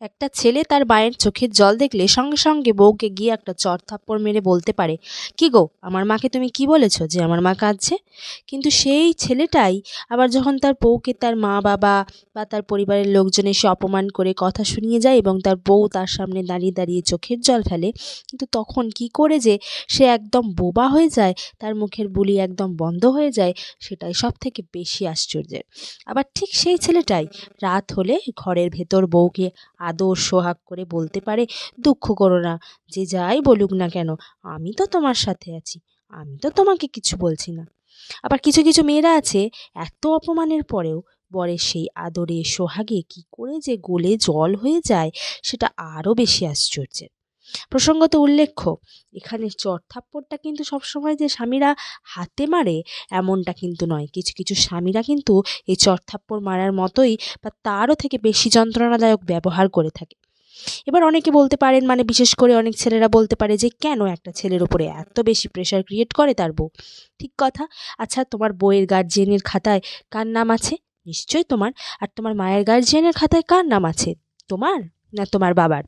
একটা ছেলে তার মায়ের চোখের জল দেখলে সঙ্গে সঙ্গে বউকে গিয়ে একটা চর থাপ্পড় মেরে বলতে পারে, কী গো, আমার মাকে তুমি কি বলেছ যে আমার মা কাঁদছে? কিন্তু সেই ছেলেটাই আবার যখন তার বউকে তার মা বাবা বা তার পরিবারের লোকজন এসে অপমান করে কথা শুনিয়ে যায় এবং তার বউ তার সামনে দাঁড়িয়ে দাঁড়িয়ে চোখের জল ফেলে, কিন্তু তখন কি করে যে সে একদম বোবা হয়ে যায়, তার মুখের বুলি একদম বন্ধ হয়ে যায়, সেটাই সব থেকে বেশি আশ্চর্যের। আবার ঠিক সেই ছেলেটাই রাত হলে ঘরের ভেতর বউকে আদর, সোহাগ করে বলতে পারে, দুঃখ করো না, যে যাই বলুক না কেন, আমি তো তোমার সাথে আছি, আমি তো তোমাকে কিছু বলছি না। আবার কিছু কিছু মেয়েরা আছে, এত অপমানের পরেও বরের সেই আদরে, সোহাগে কি করে যে গোলে জল হয়ে যায়, সেটা আরও বেশি আশ্চর্যের। প্রসঙ্গত উল্লেখ্য, এখানে চড়থাপ্পড়টা কিন্তু সবসময় যে স্বামীরা হাতে মারে এমনটা কিন্তু নয়। কিছু কিছু স্বামীরা কিন্তু এই চড়থাপ্পড় মারার মতোই বা তারও থেকে বেশি যন্ত্রণাদায়ক ব্যবহার করে থাকে। এবার অনেকে বলতে পারেন মানে বিশেষ করে অনেক ছেলেরা বলতে পারে যে, কেন একটা ছেলের ওপরে এত বেশি প্রেশার ক্রিয়েট করে তার বউ? ঠিক কথা। আচ্ছা তোমার বইয়ের গার্জিয়ানের খাতায় কার নাম আছে? নিশ্চয়ই তোমার। আর তোমার মায়ের গার্জিয়ানের খাতায় কার নাম আছে? তোমার না তোমার বাবার?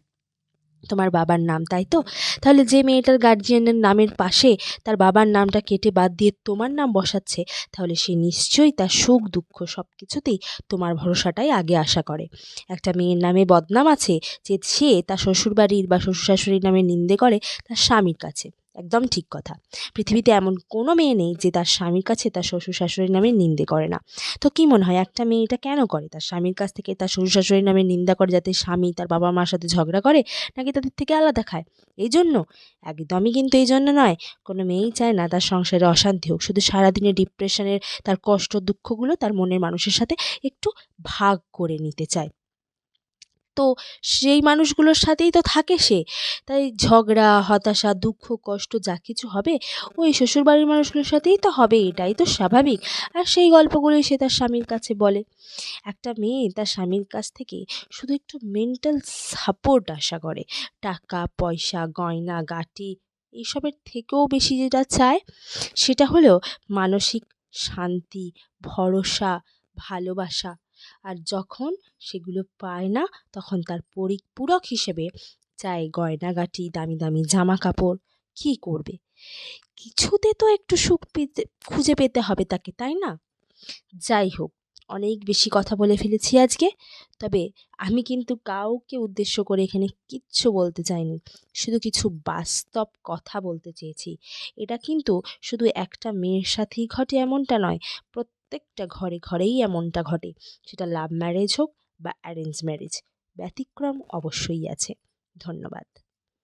তোমার বাবার নাম, তাই তো? তাহলে যে মেয়েটার গার্জিয়ানের নামের পাশে তার বাবার নামটা কেটে বাদ দিয়ে তোমার নাম বসাচ্ছে, তাহলে সে নিশ্চয়ই তার সুখ, দুঃখ সব কিছুতেই তোমার ভরসাটাই আগে আশা করে। একটা মেয়ের নামে বদনাম আছে যে সে তার শ্বশুরবাড়ির বা শ্বশুর শাশুড়ির নামে নিন্দে করে তার স্বামীর কাছে। একদম ঠিক কথা। পৃথিবীতে এমন কোনো মেয়ে নেই যে তার স্বামীর কাছে তার শ্বশুর শাশুড়ির নামে নিন্দে করে না। তো কী মনে হয়, একটা মেয়ে এটা কেন করে? তার স্বামীর কাছ থেকে তার শ্বশুর শাশুড়ির নামে নিন্দা করে যাতে স্বামী তার বাবা মার সাথে ঝগড়া করে, নাকি তাদের থেকে আলাদা খায়? এই জন্য একদমই কিন্তু এই জন্য নয়। কোনো মেয়েই চায় না তার সংসারে অশান্তি হোক। শুধু সারাদিনের ডিপ্রেশনের তার কষ্ট দুঃখগুলো তার মনের মানুষের সাথে একটু ভাগ করে নিতে চায়। তো সেই মানুষগুলোর সাথেই তো থাকে সে। তাই ঝগড়া, হতাশা, দুঃখ, কষ্ট যা কিছু হবে, ওই শ্বশুরবাড়ির মানুষগুলোর সাথেই তো হবে, এটাই তো স্বাভাবিক। আর সেই গল্পগুলোই সে তার স্বামীর কাছে বলে। একটা মেয়ে তার স্বামীর কাছ থেকে শুধু একটু মেন্টাল সাপোর্ট আশা করে। টাকা, পয়সা, গয়না, গাটি এইসবের থেকেও বেশি যেটা চায়, সেটা হলো মানসিক শান্তি, ভরসা, ভালোবাসা। আর যখন সেগুলো পায় না, তখন তার পরিপূরক হিসেবে চায় গয়নাগাটি, দামি দামি জামা কাপড় কী করবে? কিছুতে তো একটু সুখ পেতে, খুঁজে পেতে হবে তাকে, তাই না? যাই হোক, অনেক বেশি কথা বলে ফেলেছি আজকে, তবে আমি কিন্তু কাউকে উদ্দেশ্য করে এখানে কিচ্ছু বলতে চাইনি। শুধু কিছু বাস্তব কথা বলতে চেয়েছি। এটা কিন্তু শুধু একটা মেয়ের সাথেই ঘটে এমনটা নয় প্রত্যেকটা ঘরে ঘরেই এমনটা ঘটে। সেটা লাভ ম্যারেজ হোক বা অ্যারেঞ্জ ম্যারেজ ব্যতিক্রম অবশ্যই আছে। ধন্যবাদ।